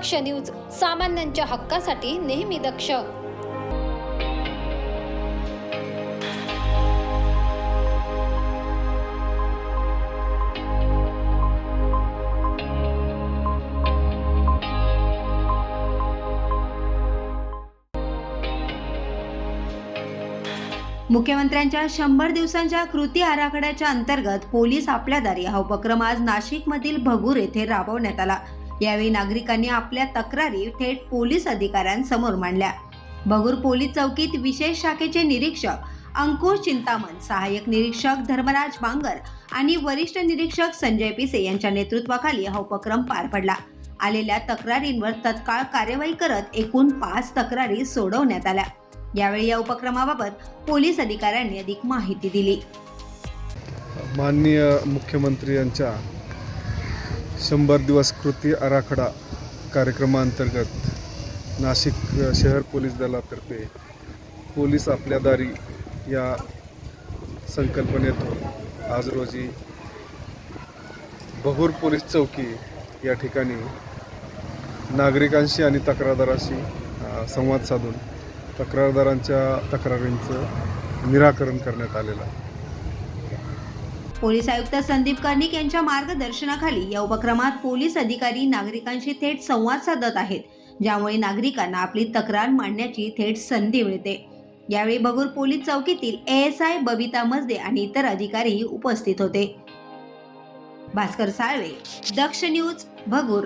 दक्ष news सामान्यांच्या हक्कासाठी नेहमी दक्ष. मुख्यमंत्र्यांच्या शंभर दिवसांच्या कृती आराखड्याच्या अंतर्गत पोलीस आपल्या दारी हा उपक्रम आज नाशिकमधील भगूर येथे राबवण्यात आला. यावेळी नागरिकांनी आपल्या तक्रारी थेट पोलीस अधिकाऱ्यांसमोर मांडल्या. भगूर पोलीस चौकीत विशेष शाखेचे निरीक्षक अंकुश चिंतामण सहाय्यक निरीक्षक धर्मराज बांगर आणि वरिष्ठ निरीक्षक संजय पिसे यांच्या नेतृत्वाखाली हा उपक्रम पार पडला. आलेल्या तक्रारींवर तत्काळ कार्यवाही करत एकूण पाच तक्रारी सोडवण्यात आल्या. यावेळी या उपक्रमाबाबत पोलीस अधिकाऱ्यांनी अधिक माहिती दिली. माननीय मुख्यमंत्री यांच्या शंभर दिवस कृती आराखडा कार्यक्रमाअंतर्गत नाशिक शहर पोलीस दलातर्फे पोलीस आपल्या दारी या संकल्पनेतून आज रोजी बहूर पोलीस चौकी या ठिकाणी नागरिकांशी आणि तक्रारदाराशी संवाद साधून तक्रारदारांच्या तक्रारींचं निराकरण करण्यात आलेलं आहे. पोलीस आयुक्त संदीप कर्णिक यांच्या मार्गदर्शनाखाली या उपक्रमात पोलीस अधिकारी नागरिकांशी थेट संवाद साधत आहेत ज्यामुळे नागरिकांना आपली तक्रार मांडण्याची थेट संधी मिळते. यावेळी बगूर पोलीस चौकीतील एएसआय आय बबिता मजदे आणि इतर अधिकारीही उपस्थित होते. भास्कर साळवे दक्ष न्यूज भगूर